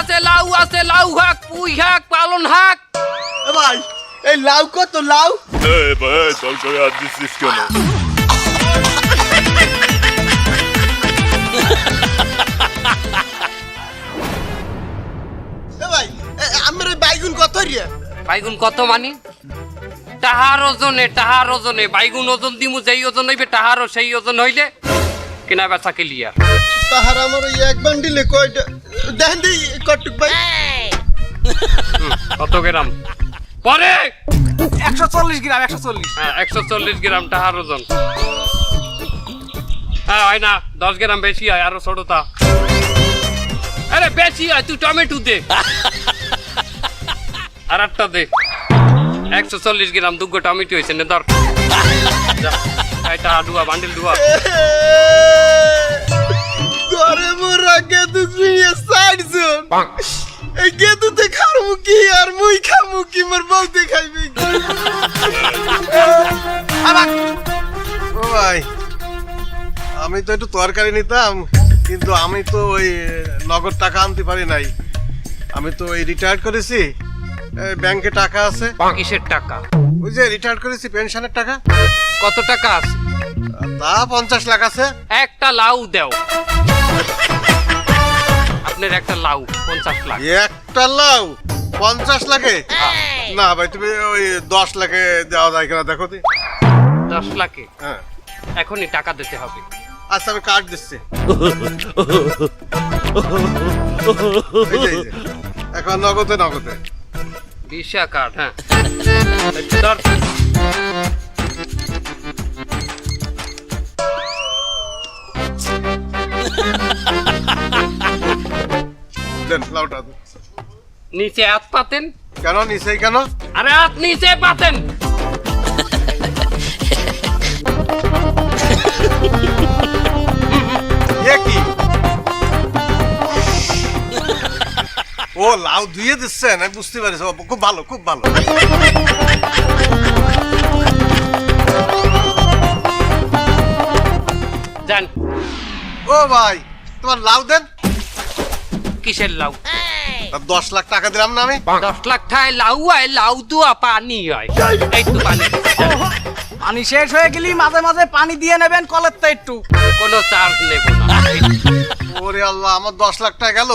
আছে লাউ শাক পুঁই শাক পালন এ ভাই এই লাউ কত লাউ? এই ভাই দল করে হাত দিচ্ছিস কেন? আমার ওই বাইগুন কত রিয়া বাইগুন কত মানি? তাহার ওজনে তাহার ওজনে বাইগুন ওজন দিমু যেই ওজন হইবে তাহারও সেই ওজন হইলে কেনা বেচা ক্লিয়ার তাহার আমার ওই এক বান্ডিলে কয়টা দেখেন কটুক ভাই। কত গ্রাম? পরে! একশো চল্লিশ গ্রাম একশো চল্লিশ। হ্যাঁ একশো চল্লিশ গ্রাম তাহার ওজন। হ্যাঁ হয় না দশ গ্রাম বেশি হয় আরও ছোটটা আরে বেশি হয় তুই টমেটো দে। আর একটা দে। একশো চল্লিশ গ্রাম দুগো টমেটো হয়েছে নে ধর। এটা ডুয়া বান্ডিল ডুয়া ঘরে মোরা সাইডজন এই গেদুতে খামু কি আর মুই খামু কি? মোর বউতে খাইবে কি? ও ভাই আমি তো একটু তরকারি নিতাম কিন্তু আমি তো ওই নগদ টাকা আনতে পারি নাই। আমি তো ওই রিটায়ার করেছি এই ব্যাংকে টাকা আছে। কিসের টাকা? ওই যে রিটায়ার করেছি পেনশনের টাকা। কত টাকা আছে? তা পঞ্চাশ লাখ আছে। একটা লাউ দেও। আপনার একটা লাউ পঞ্চাশ লাখ। একটা লাউ? পঞ্চাশ লাখে? না ভাই তুমি ওই দশ লাখে দেওয়া যায় কিনা দেখো তুই দশ লাখে? হ্যাঁ। এখনই টাকা দিতে হবে। আচ্ছা আমি কার্ড দিচ্ছি। এখন নগদে নগদে। ভিসা কার্ড হ্যাঁ। দেন লাউটা। নিচে হাত পাতেন। কেন? নিচেই কেন? আরে হাত নিচে পাতেন। কি? ও লাউ ধুয়ে দিচ্ছেন আমি বুঝতে পারছি। খুব ভালো খুব ভালো। যান। ও ভাই তোমার লাউ দেন। কিসের লাউ? দশ লাখ টাকা দিলাম না আমি। দশ লাখ টাকায় লাউ আয় লাউ দুয়া পানি হয় এই তো পানি। পানি শেষ হয়ে গেলি মাঝে মাঝে পানি দিয়ে নেবেন কলের তো একটু। কোনো চার্জ নেব না। ওরে আল্লাহ আমার দশ লাখ টাকা গেল।